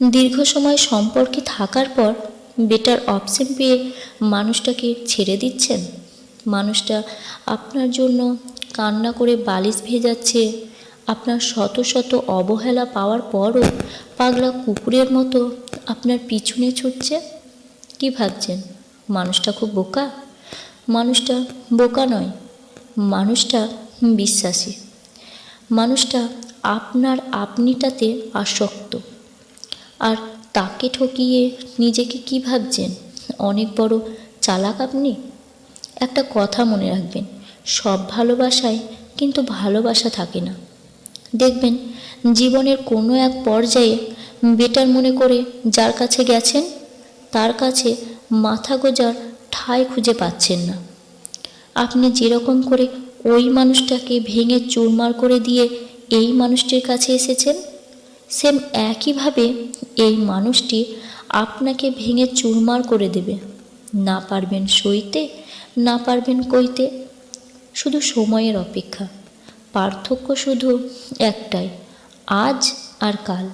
দীর্ঘ সময় সম্পর্কে থাকার পর বেটার অপশন পেয়ে মানুষটাকে ছেড়ে দিচ্ছেন। মানুষটা আপনার জন্য কান্না করে বালিশ ভেজাচ্ছে আপনার শত শত অবহেলা পাওয়ার পরও পাগলা কুকুরের মতো আপনার পিছনে ছুটছে। কি ভাবছেন? মানুষটা খুব বোকা? মানুষটা বোকা নয়, মানুষটা বিশ্বাসী। মানুষটা আপনার আপনিটাতে আসক্ত। আর তাকে ঠকিয়ে নিজেকে কি ভাবছেন? অনেক বড় চালাক আপনি? একটা কথা মনে রাখবেন, সব ভালোবাসায় কিন্তু ভালোবাসা থাকে না। দেখবেন, জীবনের কোনো এক পর্যায়ে বেটার মনে করে যার কাছে গেছেন, তার কাছে মাথা গোজার ঠাঁই খুঁজে পাচ্ছেন না। আপনি যেরকম করে ওই মানুষটাকে ভেঙে চুরমার করে দিয়ে এই মানুষটির কাছে এসেছেন সেম একইভাবে এই মানুষটি আপনাকে ভেঙে চুরমার করে দেবে। না পারবেন সইতে, না পারবেন কইতে। শুধু সময়ের অপেক্ষা। পার্থক্য শুধু একটাই, আজ আর কাল।